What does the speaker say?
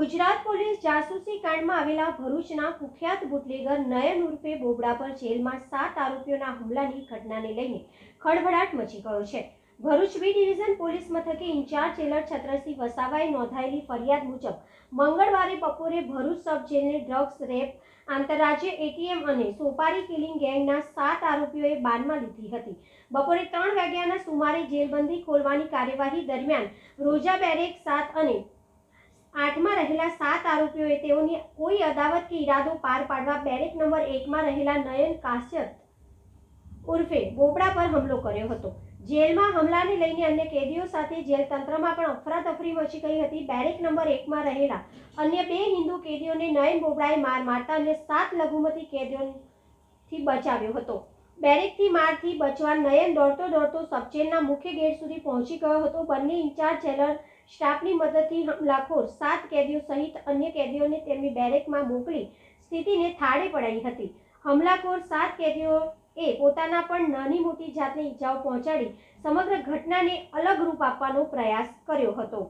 યાર્ડમાં આવેલા ભરૂચના કુખ્યાત બુટલેગર નયન ઉર્ફે બોબડા પર જેલમાં સાત આરોપીઓના હુમલાની ઘટનાને લઈને ખળભળાટ મચી ગયો છે. ભરૂચ બી ડિવિઝન પોલીસ મથકે ઇન્ચાર્જ જેલર છત્રસિંહ વસાવાએ નોંધાયેલી ફરિયાદ મુજબ મંગળવારે બપોરે ભરૂચ સબ જેલને ડ્રગ્સ, રેપ, આંતરરાજ્ય એટીએમ અને સોપારી કિલિંગ ગેંગના સાત આરોપીઓએ બાનમાં લીધી હતી. બપોરે ત્રણ વાગ્યાના સુમારે જેલબંધી ખોલવાની કાર્યવાહી દરમિયાન રોજા બેરેક સાત અને આઠમાં રહેલા સાત આરોપીઓએ તેઓની કોઈ અદાવત કે ઈરાદો પાર પાડવા બેરેક નંબર એકમાં રહેલા નયન કાશ્યપ ઉર્ફે બોબડા પર હુમલો કર્યો હતો. જેલમાં હમલાને લઈને અન્ય કેદીઓ સાથે જેલ તંત્રમાં પણ અફરાતફરી મચી ગઈ હતી. બેરેક નંબર એકમાં રહેલા અન્ય બે હિન્દુ કેદીઓને નયન બોબડાએ માર મારતા અને સાત લઘુમતી કેદીઓથી બચાવ્યો હતો. બેરેકથી મારથી બચવા નયન દોડતો દોડતો સબજેલના મુખ્ય ગેટ સુધી પહોંચી ગયો હતો. બંને ઇન્ચાર્જ જેલર સ્ટાફની મદદથી હુમલાખોર સાત કેદીઓ સહિત અન્ય કેદીઓને તેમની બેરેકમાં મોકલી સ્થિતિને થાળે પડાઈ હતી. હુમલાખોર સાત કેદીઓ એ પોતાના પણ નાની મોટી જાતની ઈજાઓ પહોંચાડી સમગ્ર ઘટનાને અલગ રૂપ આપવાનો પ્રયાસ કર્યો હતો.